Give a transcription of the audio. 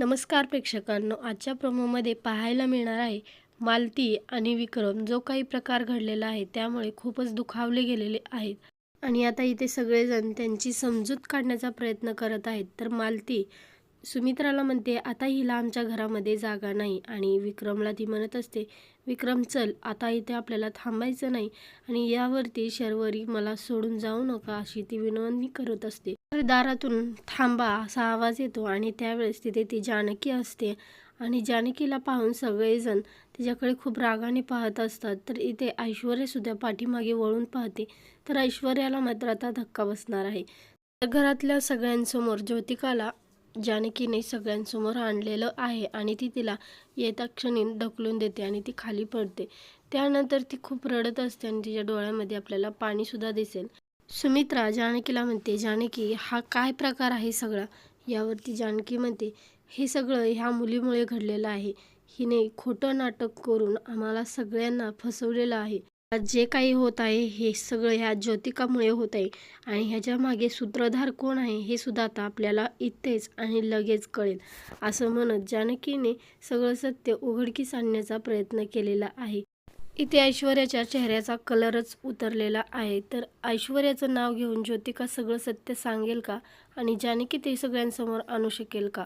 नमस्कार प्रेक्षकांनो आजच्या प्रोमोमध्ये पाहायला मिळणार आहे मालती आणि विक्रम. जो काही प्रकार घडलेला आहे त्यामुळे खूपच दुखावले गेलेले आहेत. आणि आता इथे सगळेजण त्यांची समजूत काढण्याचा प्रयत्न करत आहेत. तर मालती सुमित्राला म्हणते आता हिला आमच्या घरामध्ये जागा नाही आणि विक्रमला ती म्हणत असते विक्रम चल आता इथे आपल्याला थांबायचं नाही आणि यावरती शर्वरी मला सोडून जाऊ नका अशी ती विनवणी करत असते. तर दारातून थांबा असा आवाज येतो आणि त्यावेळेस तिथे ती जानकी असते आणि जानकीला पाहून सगळेजण तिच्याकडे खूप रागाने पाहत असतात. तर इथे ऐश्वर्यासुद्धा पाठीमागे वळून पाहते. तर ऐश्वर्याला मात्र आता धक्का बसणार आहे. तर घरातल्या सगळ्यांसमोर ज्योतिकाला जानकीने सगळ्यांसमोर आणलेलं आहे आणि ती तिला येता क्षणी ढकलून देते आणि ती खाली पडते. त्यानंतर ती खूप रडत असते आणि तिच्या डोळ्यामध्ये आपल्याला पाणीसुद्धा दिसेल. सुमित्रा जानकीला म्हणते जानकी हा काय प्रकार आहे सगळा? यावरती जानकी म्हणते हे सगळं ह्या मुलीमुळे घडलेलं आहे. हिने खोटं नाटक करून आम्हाला सगळ्यांना फसवलेलं आहे. जे काही होत आहे हे सगळं ह्या ज्योतिकामुळे होत आहे. आणि ह्याच्या मागे सूत्रधार कोण आहे हे सुद्धा आता आपल्याला इथेच आणि लगेच कळेल. असं म्हणत जानकीने सगळं सत्य उघडकीस आणण्याचा प्रयत्न केलेला आहे. इथे ऐश्वर्याच्या चेहऱ्याचा कलरच उतरलेला आहे. तर ऐश्वर्याचं नाव घेऊन ज्योतिका सगळं सत्य सांगेल का? आणि जानकी ते सगळ्यांसमोर आणू शकेल का?